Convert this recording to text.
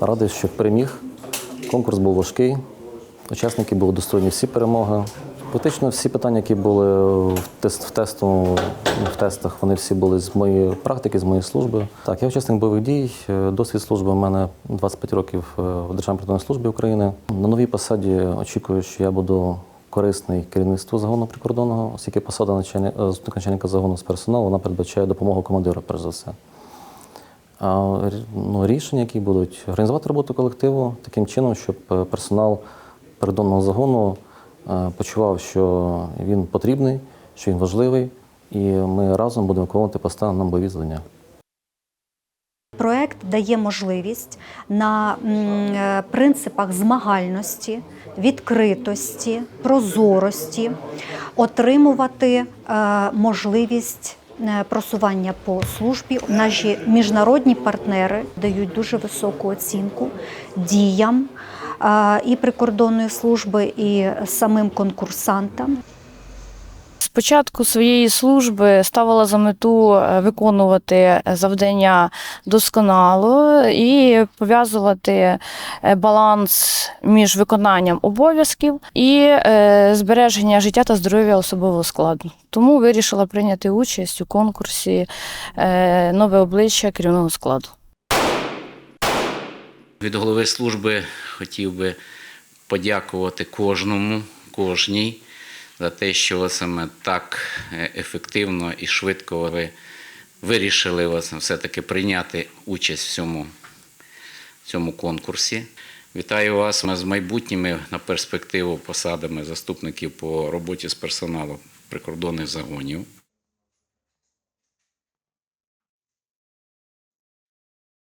Радий, що переміг. Конкурс був важкий. Учасники були достойні всі перемоги. Практично всі питання, які були в, тест, в, тесту, в тестах, вони всі були з моєї практики, з моєї служби. Так, я учасник бойових дій. Е, Досвід служби у мене 25 років е, в Державній прикордонній службі України. На новій посаді очікую, що я буду корисний керівництву загону прикордонного, оскільки посада е, начальника загону з персоналу вона передбачає допомогу командира, перш за все. А ну, рішення, які будуть організувати роботу колективу таким чином, щоб персонал прикордонного загону почував, що він потрібний, що він важливий, і ми разом будемо виконувати поставлені нам бойові завдання. Проект дає можливість на е, принципах змагальності, відкритості, прозорості отримувати е, можливість е, просування по службі. Наші міжнародні партнери дають дуже високу оцінку діям е, і прикордонної служби, і самим конкурсантам. З початку своєї служби ставила за мету е, виконувати завдання досконало і пов'язувати е, баланс між виконанням обов'язків і е, збереження життя та здоров'я особового складу. Тому вирішила прийняти участь у конкурсі нове обличчя керівного складу. Від голови служби хотів би подякувати кожному, кожній за те, що саме так е, ефективно і швидко ви вирішили все-таки прийняти участь в цьому, в цьому конкурсі. Вітаю вас з майбутніми на перспективу посадами заступників по роботі з персоналом прикордонних загонів.